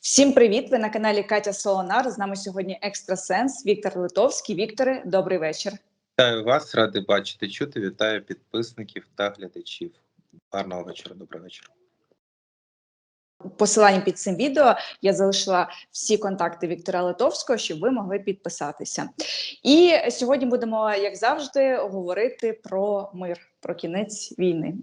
Всім привіт! Ви на каналі Катя Солонар. З нами сьогодні екстрасенс Віктор Литовський. Вікторе, добрий вечір. Вітаю вас, радий бачити, чути. Вітаю підписників та глядачів. Гарного вечора, доброго вечора. Посилання під цим відео я залишила всі контакти Віктора Литовського, щоб ви могли підписатися. І сьогодні будемо, як завжди, говорити про мир, про кінець війни.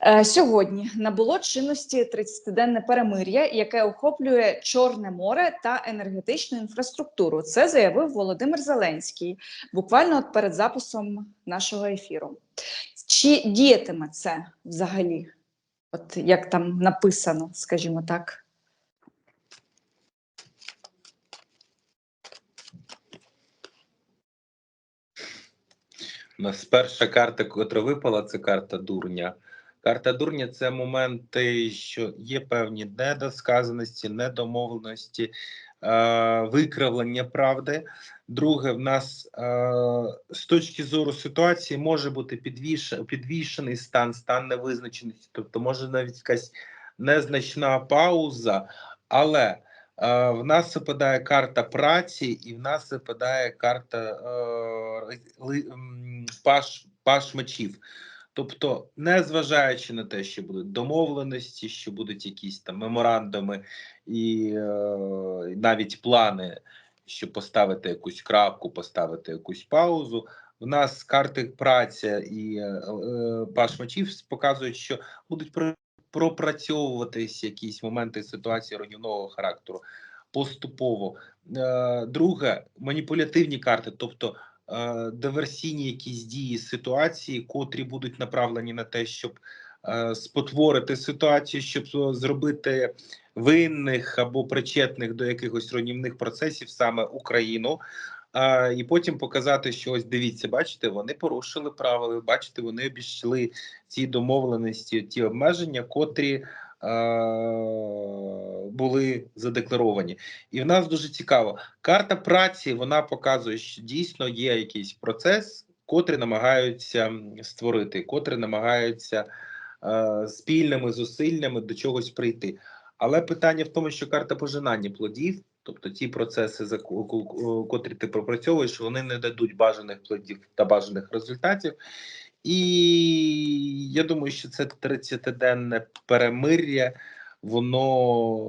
Е, Сьогодні набуло чинності 30-денне перемир'я, яке охоплює Чорне море та енергетичну інфраструктуру. Це заявив Володимир Зеленський буквально от перед записом нашого ефіру. Чи діятиме це взагалі? От як там написано, скажімо так. У нас перша карта, котра випала, це карта дурня. Карта дурня це моменти, що є певні недосказаності, недомовленості, е, викривлення правди. Друге, в нас е, з точки зору ситуації може бути підвіш, підвішений стан, стан невизначеності, тобто може навіть якась незначна пауза, але е, в нас випадає карта праці, і в нас випадає карта паш, паш мечів. Тобто, незважаючи на те, що будуть домовленості, що будуть якісь там меморандуми і е, навіть плани, щоб поставити якусь крапку, поставити якусь паузу. В нас карти праця і е, паш показують, що будуть пропрацьовуватись якісь моменти ситуації руйнівного характеру поступово. Е, друге, маніпулятивні карти, тобто диверсійні якісь дії ситуації, котрі будуть направлені на те, щоб е, спотворити ситуацію, щоб е, зробити винних або причетних до якихось руйнівних процесів саме Україну. І потім показати, що ось дивіться, бачите, вони порушили правила. Бачите, вони обійшли ці домовленості, ті обмеження, котрі е, були задекларовані. І в нас дуже цікаво. Карта праці вона показує, що дійсно є якийсь процес, котрий намагаються створити, котрий намагаються е, спільними зусиллями до чогось прийти. Але питання в тому, що карта пожинання плодів, тобто ті процеси, за ко- ко- котрі ти пропрацьовуєш, вони не дадуть бажаних плодів та бажаних результатів. І я думаю, що це 30-денне перемир'я, воно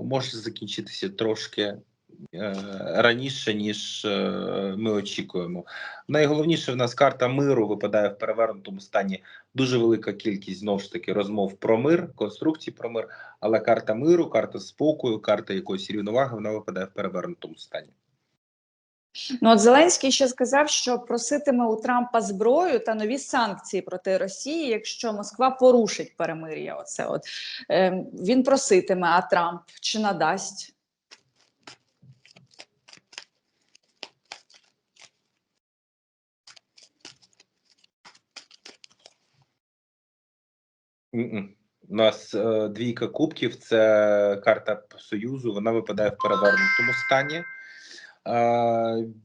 може закінчитися трошки е, раніше, ніж е, ми очікуємо. Найголовніше в нас карта миру випадає в перевернутому стані. Дуже велика кількість знову ж таки розмов про мир, конструкцій про мир. Але карта миру, карта спокою, карта якоїсь рівноваги, вона випадає в перевернутому стані. Ну от Зеленський ще сказав, що проситиме у Трампа зброю та нові санкції проти Росії, якщо Москва порушить перемир'я. Оце от е, він проситиме, а Трамп чи надасть? У нас е, двійка кубків, це карта Союзу, вона випадає в перевернутому стані.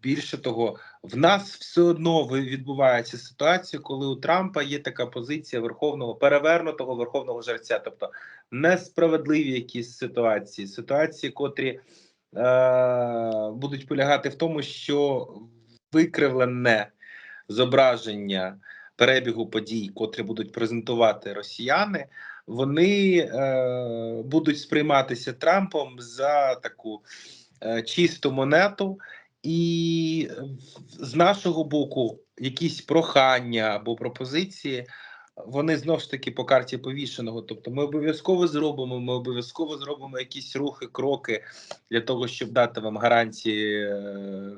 Більше того, в нас все одно відбувається ситуація, коли у Трампа є така позиція верховного перевернутого верховного жерця, тобто несправедливі якісь ситуації, ситуації, котрі е, будуть полягати в тому, що викривлене зображення перебігу подій, котрі будуть презентувати росіяни, вони е, будуть сприйматися Трампом за таку чисту монету, і з нашого боку якісь прохання або пропозиції. Вони знов ж таки по карті повішеного. Тобто, ми обов'язково зробимо. Ми обов'язково зробимо якісь рухи, кроки для того, щоб дати вам гарантії е,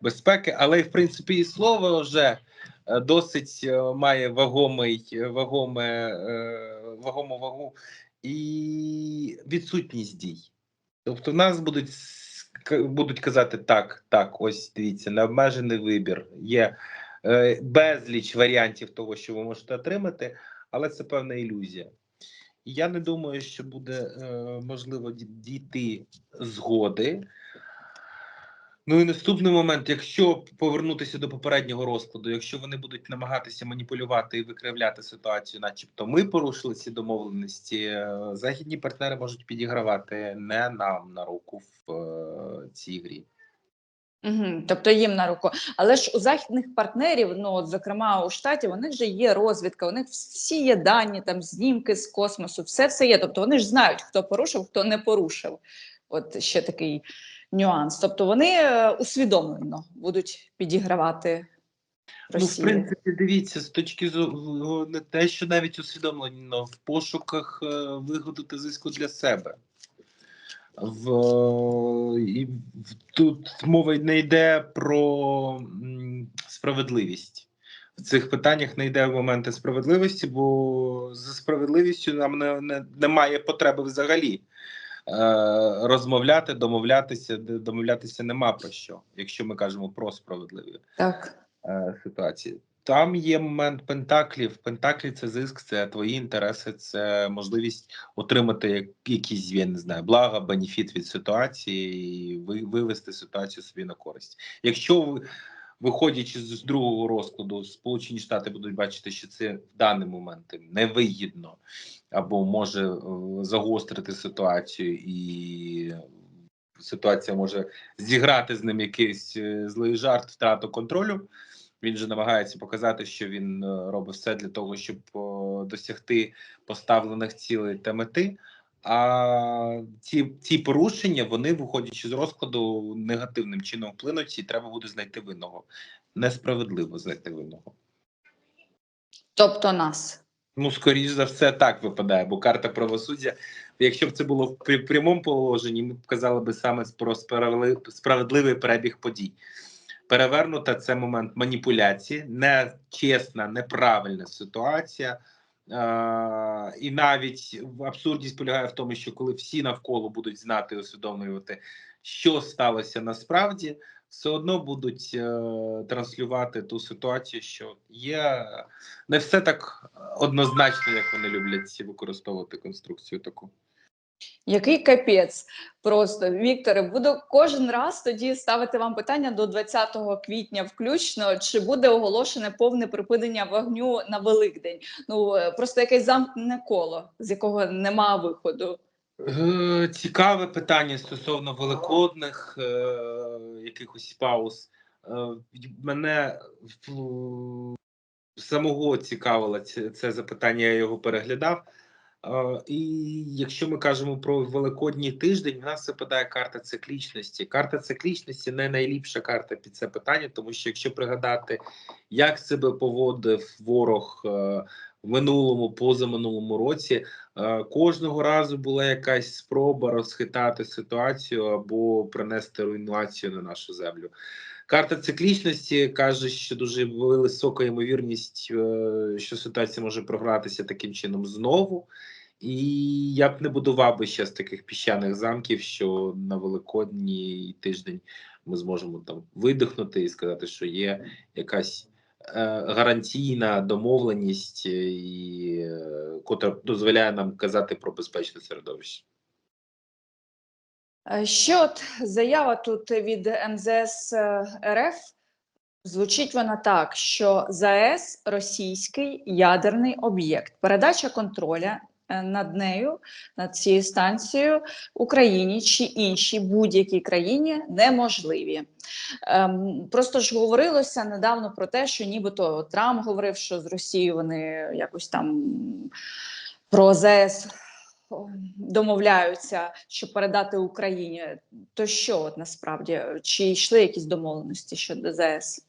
безпеки. Але в принципі і слово вже е, досить е, має вагомий, вагоме, е, вагому вагу і відсутність дій. Тобто, в нас будуть будуть казати так, так, ось дивіться, необмежений вибір. Є е, безліч варіантів того, що ви можете отримати, але це певна ілюзія. Я не думаю, що буде е, можливо дійти згоди Ну і наступний момент, якщо повернутися до попереднього розкладу, якщо вони будуть намагатися маніпулювати і викривляти ситуацію, начебто ми порушили ці домовленості, е, західні партнери можуть підігравати не нам на руку в е, цій грі. Угу, тобто їм на руку. Але ж у західних партнерів, ну от зокрема у штаті, у них же є розвідка, у них всі є дані, там знімки з космосу, все все є. Тобто вони ж знають, хто порушив, хто не порушив. От ще такий нюанс. Тобто вони е, усвідомлено будуть підігравати Ну, в принципі, дивіться, з точки зору не те, що навіть усвідомлено в пошуках е, вигоду та зиску для себе. В, і тут мова не йде про справедливість. В цих питаннях не йде в моменти справедливості, бо за справедливістю нам не, не, немає потреби взагалі. Е, розмовляти, домовлятися, домовлятися нема про що, якщо ми кажемо про справедливість Так. е, ситуації. Там є момент пентаклів. Пентаклі це зиск, це твої інтереси, це можливість отримати якісь я не знаю, блага, бенефіт від ситуації і вивести ситуацію собі на користь. Якщо ви, виходячи з другого розкладу, Сполучені Штати будуть бачити, що це в даний момент невигідно або може е, загострити ситуацію і. Ситуація може зіграти з ним якийсь е, злий жарт, втрату контролю. Він же намагається показати, що він е, робить все для того, щоб досягти поставлених цілей та мети. А ці, ці порушення, вони, виходячи з розкладу, негативним чином вплинуть, і треба буде знайти винного. Несправедливо знайти винного. Тобто нас. Ну, скоріш за все, так випадає, бо карта правосуддя. Якщо б це було в прямому положенні, ми б казали би саме про справедливий перебіг подій. Перевернута це момент маніпуляції, нечесна, неправильна ситуація. Е, і навіть абсурдність полягає в тому, що коли всі навколо будуть знати і усвідомлювати, що сталося насправді, все одно будуть е, транслювати ту ситуацію, що є не все так однозначно, як вони люблять використовувати конструкцію таку. Який капець просто Вікторе, буду кожен раз тоді ставити вам питання до 20 квітня, включно чи буде оголошене повне припинення вогню на Великдень? Ну е, просто якесь замкнене коло, з якого нема виходу. Е, Цікаве питання стосовно великодних е, якихось пауз. Е, мене самого цікавило це, це запитання, я його переглядав. І якщо ми кажемо про великодній тиждень, в нас випадає карта циклічності. Карта циклічності не найліпша карта під це питання, тому що якщо пригадати, як себе поводив ворог е, в минулому, позаминулому році, Е, Кожного разу була якась спроба розхитати ситуацію або принести руйнацію на нашу землю. Карта циклічності каже, що дуже висока ймовірність, е, що ситуація може програтися таким чином знову. І я б не будував би ще з таких піщаних замків, що на великодній тиждень ми зможемо там видихнути і сказати, що є якась е, гарантійна домовленість, е, е, котра дозволяє нам казати про безпечне середовище. Е, Ще от заява тут від МЗС е, РФ. Звучить вона так, що ЗАЕС російський ядерний об'єкт. Передача контроля е, над нею, над цією станцією Україні чи іншій будь-якій країні неможливі. Ем, просто ж говорилося недавно про те, що нібито Трамп говорив, що з Росією вони якось там про ЗАЕС домовляються, щоб передати Україні. То що от насправді чи йшли якісь домовленості щодо ЗАЕС?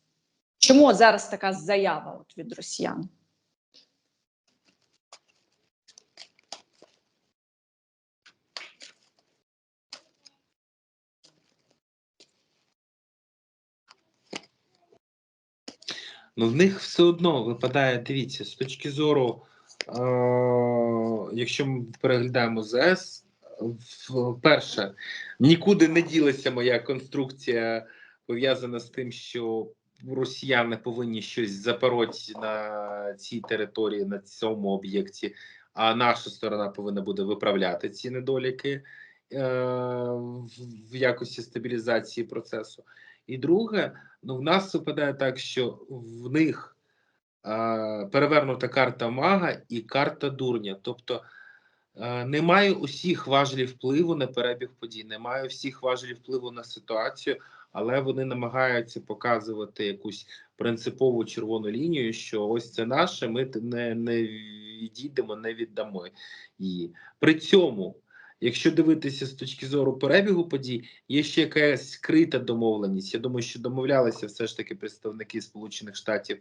Чому от зараз така заява от від росіян? Ну, в них все одно випадає, дивіться, з точки зору, якщо ми переглядаємо ЗС, перше, нікуди не ділася моя конструкція, пов'язана з тим, що росіяни повинні щось запороть на цій території, на цьому об'єкті, а наша сторона повинна буде виправляти ці недоліки е, в, якості стабілізації процесу. І друге, ну в нас випадає так, що в них е, перевернута карта мага і карта дурня. Тобто е, немає усіх важелів впливу на перебіг подій, немає всіх важелів впливу на ситуацію, але вони намагаються показувати якусь принципову червону лінію, що ось це наше, ми не, не відійдемо, не віддамо її. При цьому, якщо дивитися з точки зору перебігу подій, є ще якась скрита домовленість. Я думаю, що домовлялися все ж таки представники Сполучених Штатів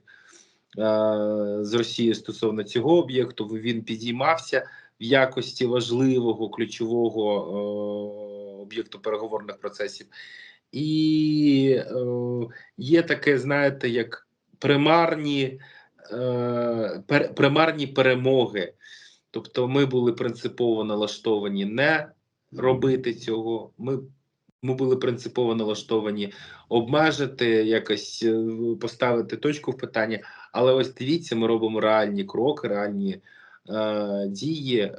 з Росією стосовно цього об'єкту. Він підіймався в якості важливого ключового е, об'єкту переговорних процесів. І е, є таке, знаєте, як примарні, е, примарні перемоги. Тобто, ми були принципово налаштовані не робити цього. Ми, ми були принципово налаштовані обмежити, якось е, поставити точку в питанні. Але ось дивіться, ми робимо реальні кроки, реальні е, дії, е,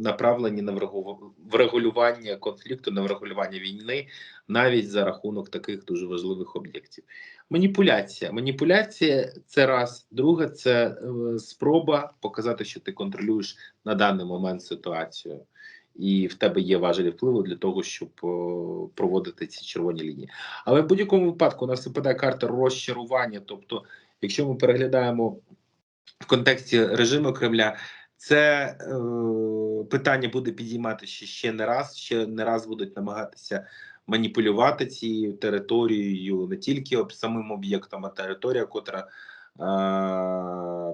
направлені на врегу- врегулювання конфлікту, на врегулювання війни, навіть за рахунок таких дуже важливих об'єктів. Маніпуляція. Маніпуляція це раз. Друге, це е, спроба показати, що ти контролюєш на даний момент ситуацію. І в тебе є важелі впливу для того, щоб о, проводити ці червоні лінії. Але в будь-якому випадку у нас випадає карта розчарування. Тобто, якщо ми переглядаємо в контексті режиму Кремля, це е, питання буде підійматися ще не раз. Ще не раз будуть намагатися маніпулювати цією територією, не тільки об самим об'єктом, а територія, котра е,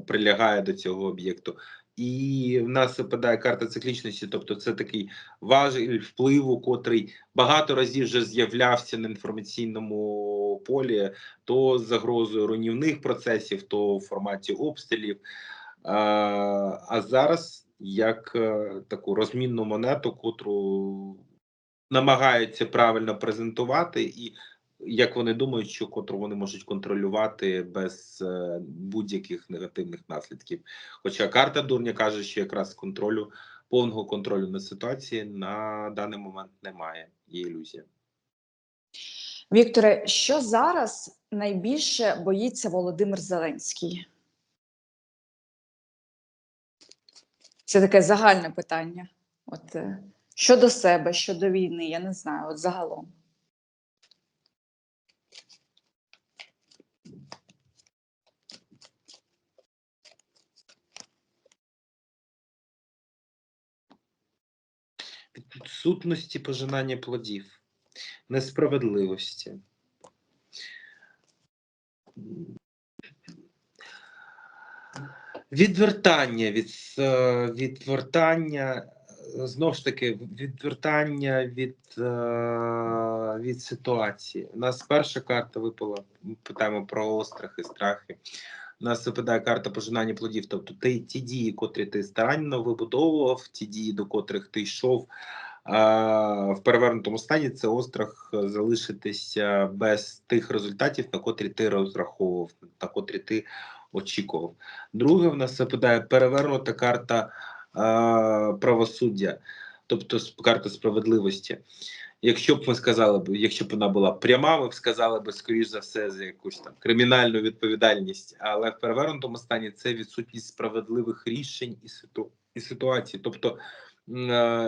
прилягає до цього об'єкту. І в нас випадає карта циклічності, тобто це такий важель впливу, котрий багато разів вже з'являвся на інформаційному полі, то з загрозою руйнівних процесів, то в форматі обстрілів. А, зараз як е, таку розмінну монету, котру намагаються правильно презентувати, і як вони думають, що котру вони можуть контролювати без е, будь-яких негативних наслідків. Хоча карта дурня каже, що якраз контролю повного контролю на ситуації на даний момент немає. Є ілюзія. Вікторе, що зараз найбільше боїться Володимир Зеленський? Це таке загальне питання. От е, щодо себе, щодо війни, я не знаю, от загалом. Відсутності пожинання плодів, несправедливості. Відвертання від е, відвертання е, знов ж таки відвертання від, е, від ситуації. У нас перша карта випала. Питаємо про острах і страхи. У нас випадає карта пожинання плодів. Тобто ти ті дії, котрі ти старанно вибудовував, ті дії, до котрих ти йшов в перевернутому стані, це острах е, залишитися без тих результатів, на котрі ти розраховував, на котрі ти очікував. Друге, в нас випадає перевернута карта правосуддя, тобто карта справедливості. Якщо б ми сказали якщо б вона була пряма, ми б сказали б, скоріш за все, за якусь там кримінальну відповідальність. Але в перевернутому стані це відсутність справедливих рішень і ситу і ситуації. Тобто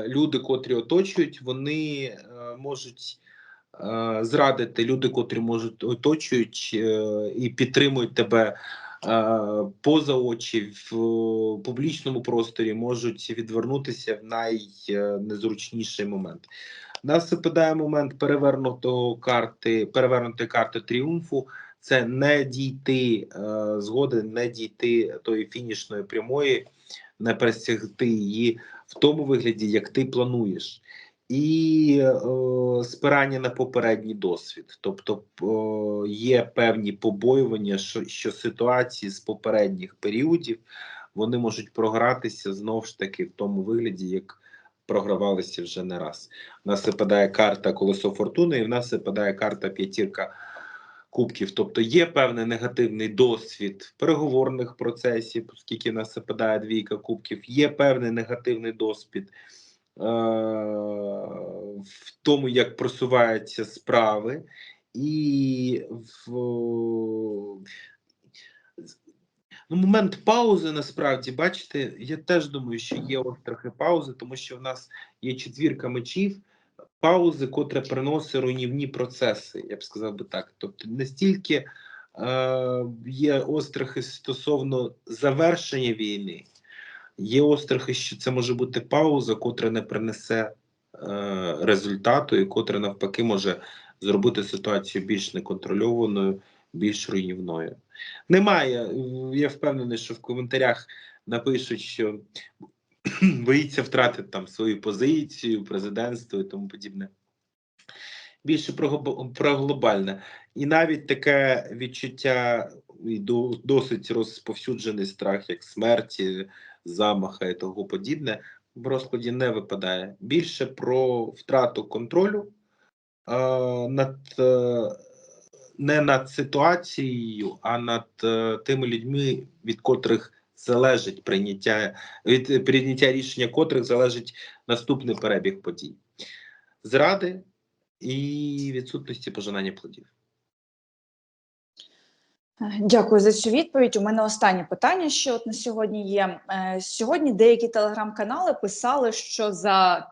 люди, котрі оточують, вони е, можуть е, зрадити люди, котрі можуть оточують е, і підтримують тебе. е, Поза очі в е, публічному просторі можуть відвернутися в найнезручніший момент. Нас випадає момент перевернутого карти, перевернутої карти тріумфу. Це не дійти е, згоди, не дійти тої фінішної прямої, не пересягти її в тому вигляді, як ти плануєш. І е, спирання на попередній досвід, тобто е, є певні побоювання, що, що ситуації з попередніх періодів вони можуть програтися знову ж таки в тому вигляді, як програвалися вже не раз. У нас випадає карта колесо фортуни, і в нас випадає карта п'ятірка кубків. Тобто є певний негативний досвід переговорних процесів, оскільки нас випадає двійка кубків, є певний негативний досвід е- в тому, як просуваються справи. І в ну, момент паузи насправді, бачите, я теж думаю, що є от трохи паузи, тому що в нас є четвірка мечів, паузи, котре приносить руйнівні процеси, я б сказав би так. Тобто настільки е, є острахи стосовно завершення війни, є острахи, що це може бути пауза, котра не принесе е, результату, і котра навпаки може зробити ситуацію більш неконтрольованою, більш руйнівною. Немає. Я впевнений, що в коментарях напишуть, що боїться втратити там свою позицію, президентство і тому подібне. Більше про, про глобальне. І навіть таке відчуття і до- досить розповсюджений страх, як смерті, замаха і того подібне, в розкладі не випадає. Більше про втрату контролю е, над е, не над ситуацією, а над е, тими людьми, від котрих залежить прийняття від прийняття рішення котрих залежить наступний перебіг подій. Зради і відсутності пожинання плодів. Дякую за цю відповідь. У мене останнє питання, що от на сьогодні є. Е, Сьогодні деякі телеграм-канали писали, що за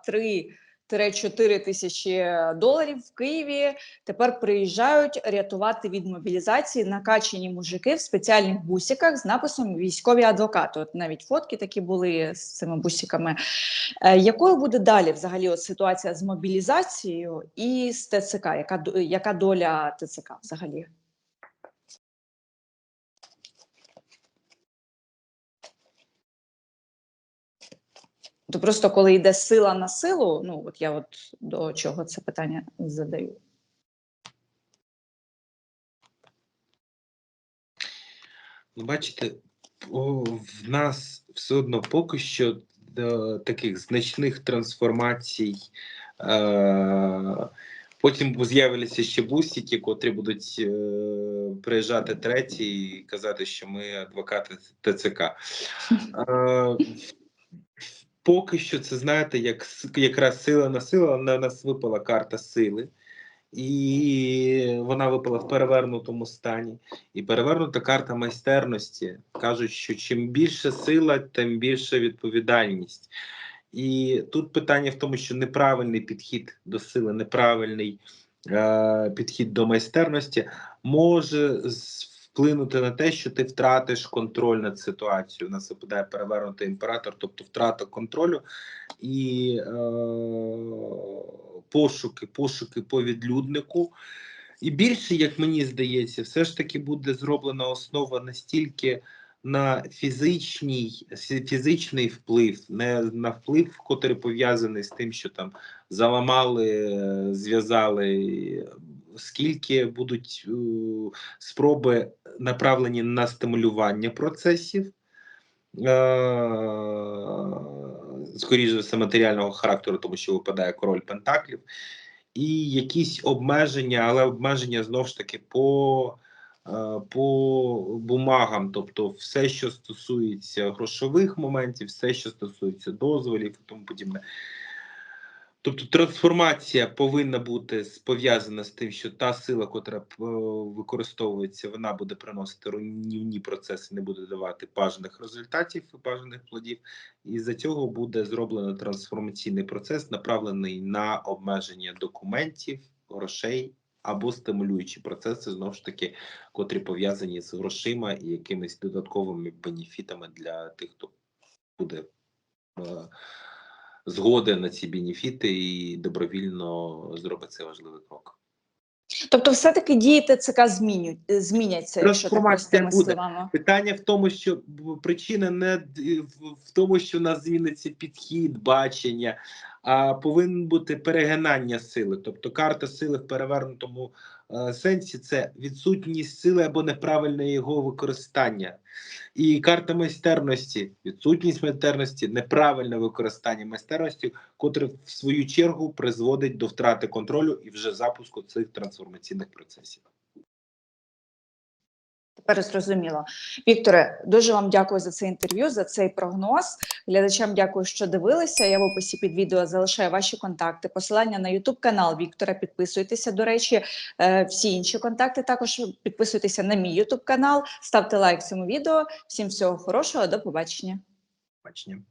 3-4 тисячі доларів в Києві тепер приїжджають рятувати від мобілізації накачані мужики в спеціальних бусиках з написом військові адвокати. От навіть фотки такі були з цими бусиками. Е, Якою буде далі взагалі от ситуація з мобілізацією і з ТЦК? Яка, яка доля ТЦК взагалі? То просто коли йде сила на силу, ну от я от до чого це питання задаю. Ну, бачите, в нас все одно поки що е, таких значних трансформацій. Е, потім з'явилися ще бусики, котрі будуть е, приїжджати треті і казати, що ми адвокати ТЦК. Е, поки що це знаєте, як якраз сила на сила, на нас випала карта сили. І вона випала в перевернутому стані. І перевернута карта майстерності. Кажуть, що чим більше сила, тим більше відповідальність. І тут питання в тому, що неправильний підхід до сили, неправильний е, підхід до майстерності може вплинути на те, що ти втратиш контроль над ситуацією. Нас випадає перевернутий імператор, тобто втрата контролю і е, пошуки, пошуки по відлюднику. І більше, як мені здається, все ж таки буде зроблена основа настільки на фізичній, фізичний вплив, не на вплив, котрий пов'язаний з тим, що там заламали, зв'язали, скільки будуть спроби направлені на стимулювання процесів. Е, скоріше за все матеріального характеру, тому що випадає король Пентаклів, і якісь обмеження, але обмеження знову ж таки по, е, по бумагам, тобто все, що стосується грошових моментів, все, що стосується дозволів і тому подібне. Тобто трансформація повинна бути пов'язана з тим, що та сила, котра е, використовується, вона буде приносити руйнівні процеси, не буде давати бажаних результатів і бажаних плодів. І за цього буде зроблено трансформаційний процес, направлений на обмеження документів, грошей або стимулюючі процеси, знову ж таки, котрі пов'язані з грошима і якимись додатковими бенефітами для тих, хто буде. Згоди на ці бенефіти і добровільно зробить цей важливий крок. Тобто, все-таки дії ТЦК змінюють, зміняться, якщо Трансформація буде. словами. Питання в тому, що причина не в- тому, що в нас зміниться підхід, бачення, а повинен бути перегинання сили. Тобто карта сили в перевернутому сенсі це відсутність сили або неправильне його використання. І карта майстерності, відсутність майстерності, неправильне використання майстерності, котре в свою чергу призводить до втрати контролю і вже запуску цих трансформаційних процесів. Тепер зрозуміло. Вікторе, дуже вам дякую за це інтерв'ю, за цей прогноз. Глядачам дякую, що дивилися. Я в описі під відео залишаю ваші контакти, посилання на YouTube канал Віктора. Підписуйтеся. До речі, Е, всі інші контакти також підписуйтеся на мій YouTube канал, ставте лайк цьому відео. Всім всього хорошого, до побачення. Бачення.